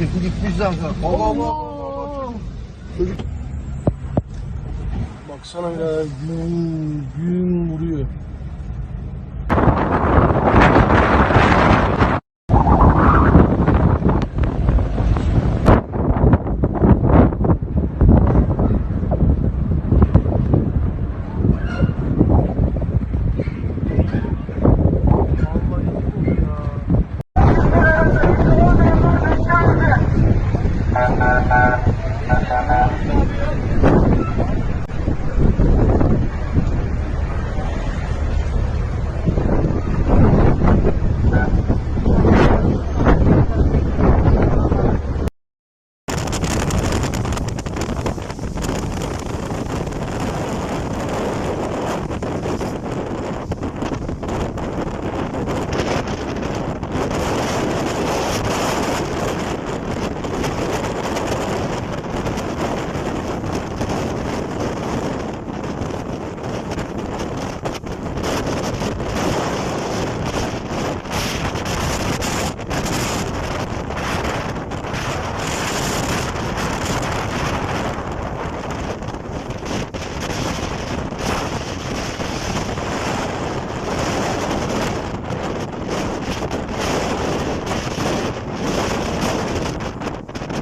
yapacağım sana. Baba baba. Oo. Çocuk. Baksana ya gün gün vuruyor. kesehatan, kesehatan.